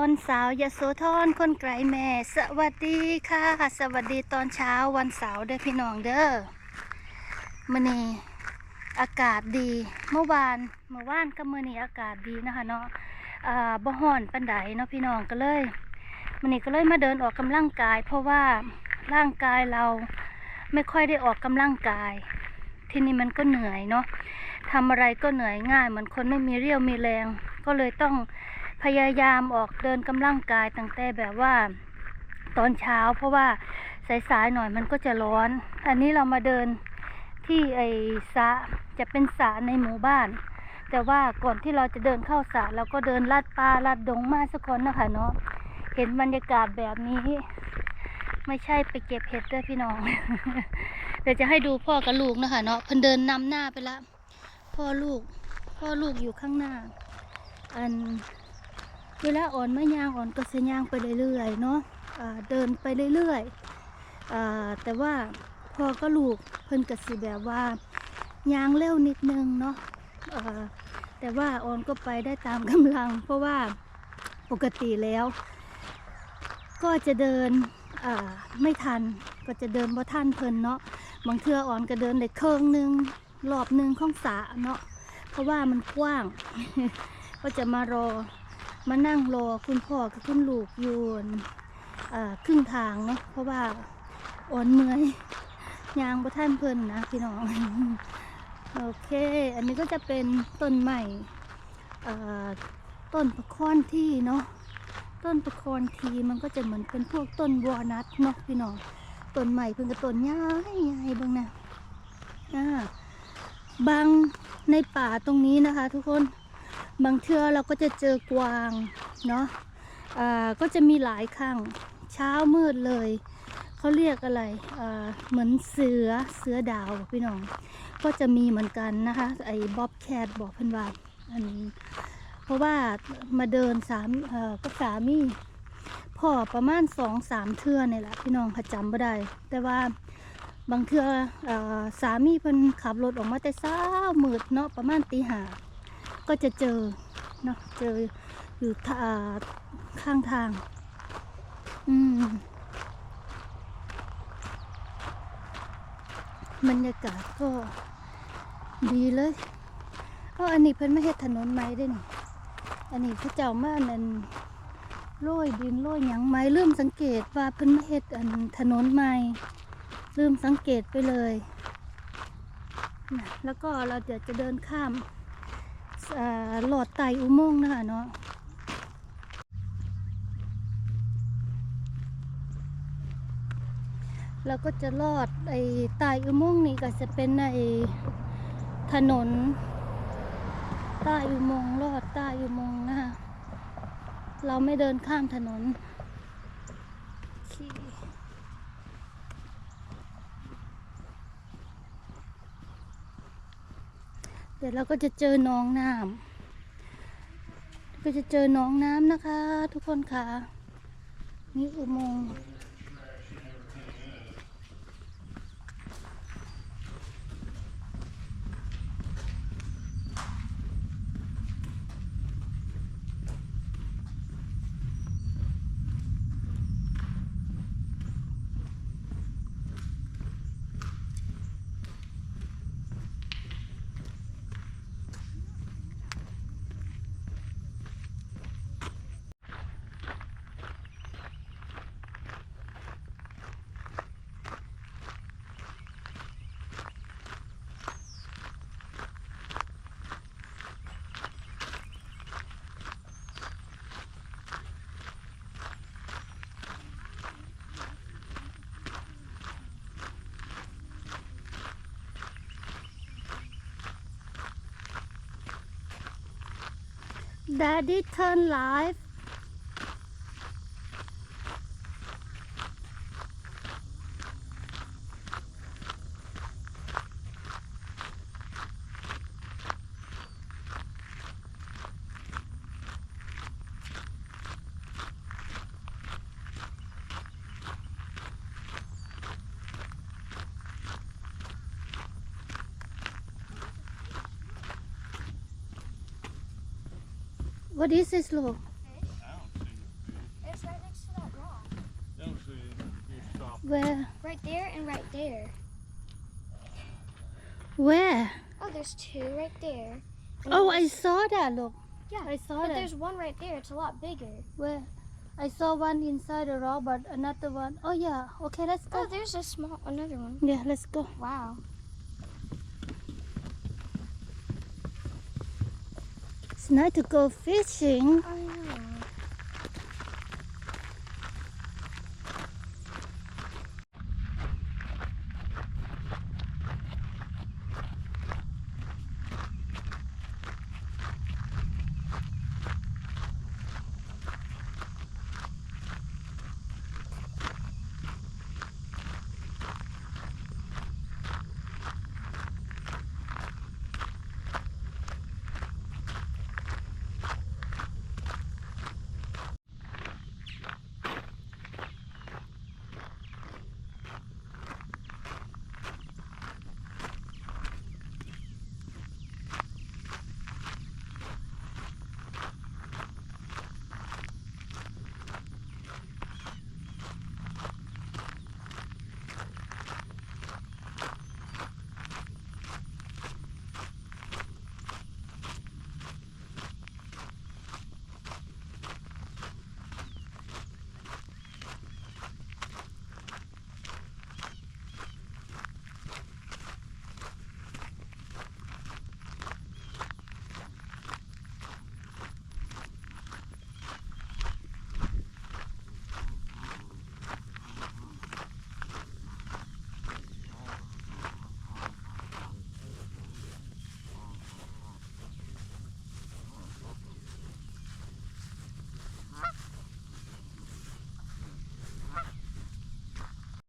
อนสาวยโสธรคนไกลแม่ สวัสดีค่ะ สวัสดีตอนเช้าวันเสาร์เด้อพี่น้องเด้อมื้อนี้อากาศดีเมื่อวานเมื่อวานกับมื้อนี้อากาศดีนะคะเนาะอ่าบ่ฮ้อนปานใดเนาะพี่น้องก็เลยมื้อนี้ก็เลยมาเดินออกกำลังกาย เพราะว่าร่างกายเราไม่ค่อยได้ออกกำลังกาย ที่นี้มันก็เหนื่อยเนาะทำอะไรก็เหนื่อยง่ายเหมือนคนไม่มีเรี่ยวมีแรง ก็เลยต้อง พยายามออกเดินกำลังกายตั้งแต่แบบว่าตอนเช้า เพราะว่าสายๆหน่อยมันก็จะร้อน อันนี้เรามาเดินที่ไอ้สระจะเป็นสระในหมู่บ้าน แต่ว่าก่อนที่เราจะเดินเข้าสระเราก็เดินลัดป่าลัดดงมาสักคนนะคะเนาะเห็นบรรยากาศแบบนี้ ไม่ใช่ไปเก็บเห็ดด้วยพี่น้องเดี๋ยวจะให้ดูพ่อกับลูกนะคะเนาะเพิ่นเดินนำหน้าไปละพ่อลูก พ่อลูกอยู่ข้างหน้า อัน เวลาอ่อนมะยางอ่อนก็จะย่างไปเรื่อยๆเนาะอ่าเดินไปเรื่อยๆอแต่ว่าพอก็ลูกเพิ่นก็สิแบบว่ายางเร็วนิดนึงเนาะอ่าแต่ว่าอ่อนก็ไปได้ตามกำลัง เพราะว่าปกติแล้ว ก็จะเดินไม่ทันก็จะเดินบ่ทันเพิ่นเนาะบางเทื่ออ่อนก็เดินได้เครื่องนึงรอบนึงข้องสะเนาะเพราะว่ามันกว้าง ก็จะมารอ มานั่งรอคุณพ่อกับคุณลูกอยู่ครึ่งทางเนาะเพราะว่าอ่อนเมื่อยยางบ่ท่านเพิ่นนะพี่น้อง โอเค อันนี้ก็จะเป็นต้นใหม่ต้นประคอนที่เนาะต้นประคอนทีมันก็จะเหมือนเป็นพวกต้นวอลนัทเนาะพี่น้องต้นใหม่เพิ่งกับต้นใหญ่ใหญ่บ้างนะอ่าบางในป่าตรงนี้นะคะ ทุกคน บางเทื่อเราก็จะเจอกวางเนาะอ่าก็จะมีหลายครั้งเช้ามืดเลยเขาเรียกอะไรอ่าเหมือนเสือเสือดาวพี่น้อง ก็จะมีเหมือนกันนะคะ ไอ้บ๊อบแคทบอกเพื่อนว่าอันเพราะว่ามาเดินสามเอ่อกับสามีพ่อประมาณสองสามเทื่อนี่แหละพี่น้องเขจำไม่ได้ แต่ว่าบางเทื่อสามีเพิ่นขับรถออกมาแต่เช้ามืดเนาะประมาณตีห้า ก็จะเจอเนาะเจออยู่ทาข้างทาง อืมบรรยากาศก็ดีเลยเพราอันนี้เพิ่นไม่เฮ็ดถนนไม้ได้นี่ อันนี้พระเจ้ามานั่นโรยดินโรยหยังไม้ลืมสังเกตว่าเพิ่นไม่เฮ็ดอันถนนไม้ลืมสังเกตไปเลยนะแล้วก็เราเดี๋ยวจะเดินข้าม หลอดไตอุโมงค์นะคะเนาะแล้วก็จะลอดไอ้ใตอุโมงค์นี่ก็จะเป็นในถนนใต้อุโมงค์ลอดใต้อุโมงค์นะคะเราไม่เดินข้ามถนนโอ เดี๋ยวเราก็จะเจอน้องน้ำก็จะเจอน้องน้ำนะคะ ทุกคนค่ะ นี่อุโมงค์ Daddy turn live What is this, Lord? It's right next to that Where? Right there and right there. Where? Oh, there's two right there. And oh, I saw that, look. Yeah, I saw but that. there's one right there. It's a lot bigger. Where? I saw one inside a rock, but another one. Oh, yeah. Okay, let's oh, go. Oh, there's a small, another one. Yeah, let's go. Wow. nice night to go fishing. I know.